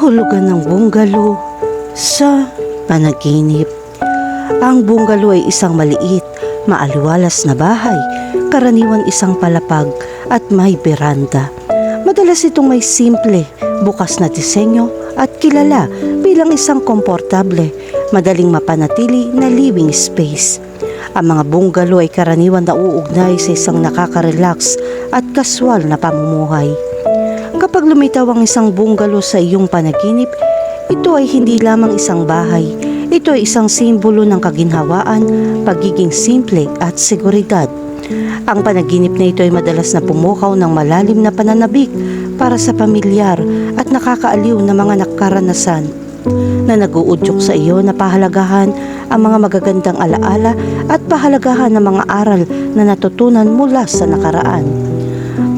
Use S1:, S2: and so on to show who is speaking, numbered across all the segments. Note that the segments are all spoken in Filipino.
S1: Kahulugan ng bungalo sa panaginip. Ang bungalo ay isang maliit, maaliwalas na bahay, karaniwan isang palapag at may beranda. Madalas itong may simple, bukas na disenyo at kilala bilang isang komportable, madaling mapanatili na living space. Ang mga bungalo ay karaniwan na uugnay sa isang nakaka-relax at kaswal na pamumuhay. Lumitaw ang isang bungalo sa iyong panaginip, ito ay hindi lamang isang bahay. Ito ay isang simbolo ng kaginhawaan, pagiging simple at seguridad. Ang panaginip na ito ay madalas na pumukaw ng malalim na pananabik para sa pamilyar at nakakaaliw na mga nakaranasan na naguudyok sa iyo na pahalagahan ang mga magagandang alaala at pahalagahan ng mga aral na natutunan mula sa nakaraan.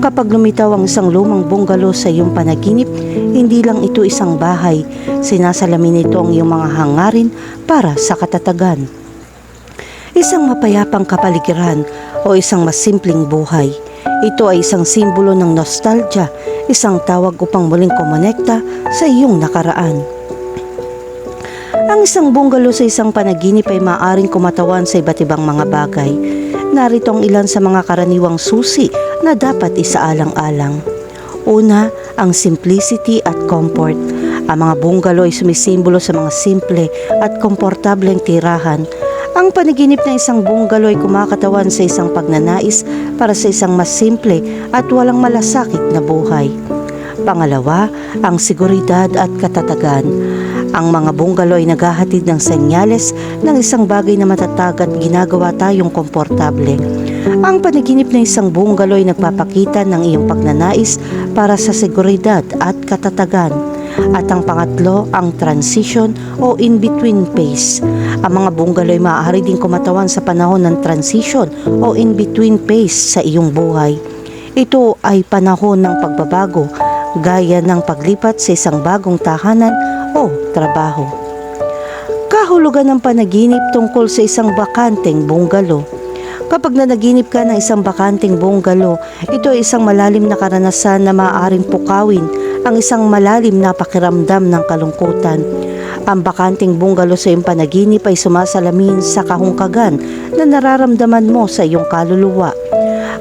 S1: Kapag lumitaw ang isang lumang bungalo sa iyong panaginip, hindi lang ito isang bahay, sinasalamin nito ang iyong mga hangarin para sa katatagan. Isang mapayapang kapaligiran o isang masimpleng buhay. Ito ay isang simbolo ng nostalgia, isang tawag upang muling kumonekta sa iyong nakaraan. Ang isang bungalo sa isang panaginip ay maaaring kumatawan sa iba't ibang mga bagay. Narito ang ilan sa mga karaniwang susi na dapat isaalang-alang. Una, ang simplicity at comfort. Ang mga bungalo ay sumisimbolo sa mga simple at komportableng tirahan. Ang panaginip ng isang bungalo ay kumakatawan sa isang pagnanais para sa isang mas simple at walang malasakit na buhay. Pangalawa, ang seguridad at katatagan. Ang mga bungalo ay naghahatid ng senyales ng isang bagay na matatag at ginagawa tayong komportable. Ang panaginip ng isang bungalo ay nagpapakita ng iyong pagnanais para sa seguridad at katatagan. At ang pangatlo, ang transition o in-between phase. Ang mga bungalo ay maaari din kumatawan sa panahon ng transition o in-between phase sa iyong buhay. Ito ay panahon ng pagbabago, gaya ng paglipat sa isang bagong tahanan o trabaho. Kahulugan ng panaginip tungkol sa isang bakanteng bungalo. Kapag nanaginip ka ng isang bakanteng bungalo, ito ay isang malalim na karanasan na maaaring pukawin ang isang malalim na pakiramdam ng kalungkutan. Ang bakanteng bungalo sa iyong panaginip ay sumasalamin sa kahungkagan na nararamdaman mo sa iyong kaluluwa.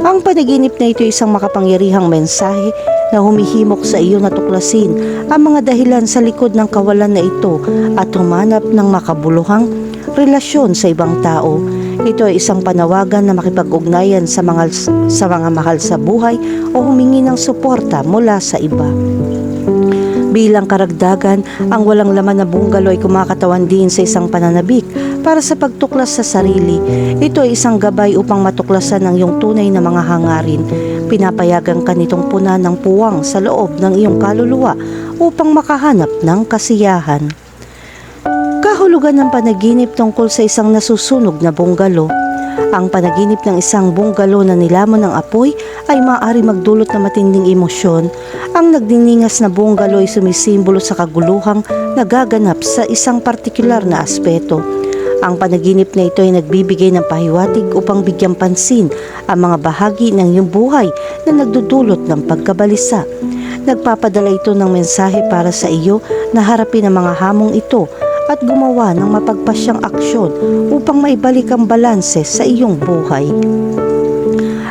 S1: Ang panaginip na ito ay isang makapangyarihang mensahe na humihimok sa iyo na tuklasin ang mga dahilan sa likod ng kawalan na ito at humanap ng makabuluhang relasyon sa ibang tao. Ito ay isang panawagan na makipag-ugnayan sa mga, sa mga mahal sa buhay o humingi ng suporta mula sa iba. Bilang karagdagan, ang walang laman na bungalo ay kumakatawan din sa isang pananabik para sa pagtuklas sa sarili. Ito ay isang gabay upang matuklasan ang iyong tunay na mga hangarin. Pinapayagan ka nitong puna ng puwang sa loob ng iyong kaluluwa upang makahanap ng kasiyahan. Kahulugan ng panaginip tungkol sa isang nasusunog na bungalo. Ang panaginip ng isang bungalo na nilamon ng apoy ay maaari magdulot ng matinding emosyon. Ang nagdiningas na bungalo ay sumisimbolo sa kaguluhang nagaganap sa isang partikular na aspeto. Ang panaginip na ito ay nagbibigay ng pahiwatig upang bigyang pansin ang mga bahagi ng iyong buhay na nagdudulot ng pagkabalisa. Nagpapadala ito ng mensahe para sa iyo na harapin ang mga hamong ito at gumawa ng mapagpasyang aksyon upang maibalik ang balanse sa iyong buhay.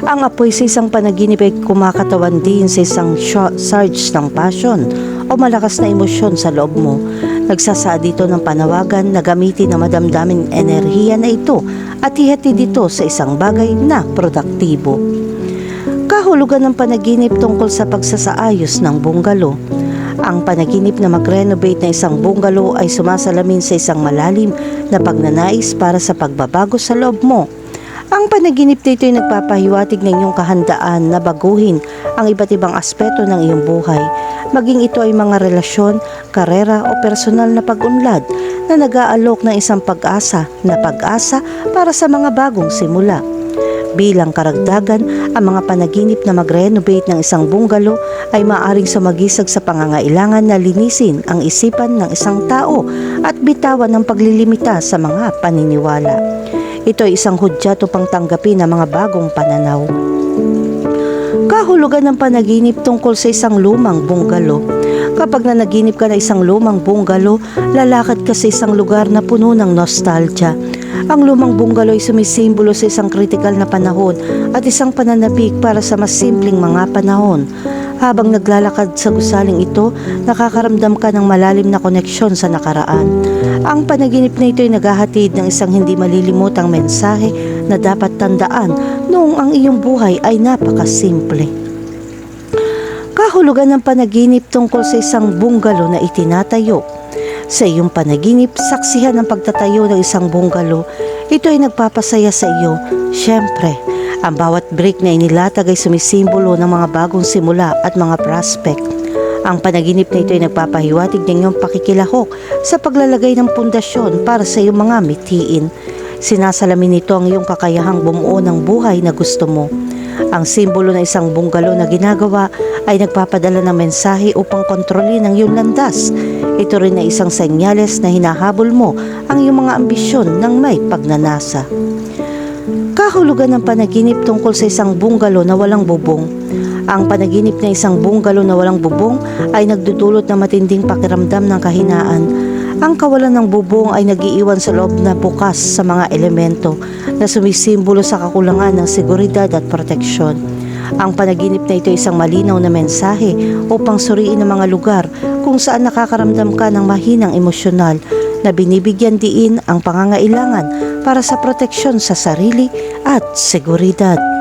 S1: Ang apoy sa isang panaginip ay kumakatawan din sa isang surge ng passion o malakas na emosyon sa loob mo. Nagsasaad dito ng panawagan na gamitin ang madamdaming enerhiya na ito at ihatid dito sa isang bagay na produktibo. Kahulugan ng panaginip tungkol sa pagsasaayos ng bungalo. Ang panaginip na mag-renovate na isang bungalo ay sumasalamin sa isang malalim na pagnanais para sa pagbabago sa loob mo. Ang panaginip na ito ay nagpapahiwatig ng iyong kahandaan na baguhin ang iba't ibang aspeto ng iyong buhay, maging ito ay mga relasyon, karera o personal na pag-unlad na nag-aalok ng isang pag-asa na pag-asa para sa mga bagong simula. Bilang karagdagan, ang mga panaginip na mag-renovate ng isang bungalo ay maaaring sumagisag sa pangangailangan na linisin ang isipan ng isang tao at bitawan ng paglilimita sa mga paniniwala. Ito ay isang hudyat upang tanggapin ang mga bagong pananaw. Kahulugan ng panaginip tungkol sa isang lumang bungalo. Kapag nanaginip ka na isang lumang bungalo, lalakad ka sa isang lugar na puno ng nostalgia. Ang lumang bungalo ay sumisimbolo sa isang kritikal na panahon at isang pananabik para sa mas simpleng mga panahon. Habang naglalakad sa gusaling ito, nakakaramdam ka ng malalim na koneksyon sa nakaraan. Ang panaginip na ito ay naghahatid ng isang hindi malilimutang mensahe na dapat tandaan noong ang iyong buhay ay napakasimple. Kahulugan ng panaginip tungkol sa isang bungalo na itinatayo. Sa iyong panaginip, saksihan ang pagtatayo ng isang bungalo. Ito ay nagpapasaya sa iyo. Siyempre, ang bawat brick na inilatag ay sumisimbolo ng mga bagong simula at mga prospect. Ang panaginip na ito ay nagpapahiwatig ng iyong pakikilahok sa paglalagay ng pundasyon para sa iyong mga mitiin. Sinasalamin nito ang iyong kakayahang bumuo ng buhay na gusto mo. Ang simbolo ng isang bungalo na ginagawa ay nagpapadala ng mensahe upang kontrolin ang iyong landas. Ito rin ay isang senyales na hinahabol mo ang iyong mga ambisyon ng may pagnanasa. Kahulugan ng panaginip tungkol sa isang bungalo na walang bubong. Ang panaginip na isang bungalo na walang bubong ay nagdudulot ng matinding pakiramdam ng kahinaan. Ang kawalan ng bubong ay nagiiwan sa loob na bukas sa mga elemento na sumisimbolo sa kakulangan ng seguridad at proteksyon. Ang panaginip na ito ay isang malinaw na mensahe upang suriin ang mga lugar kung saan nakakaramdam ka ng mahinang emosyonal na binibigyan diin ang pangangailangan para sa proteksyon sa sarili at seguridad.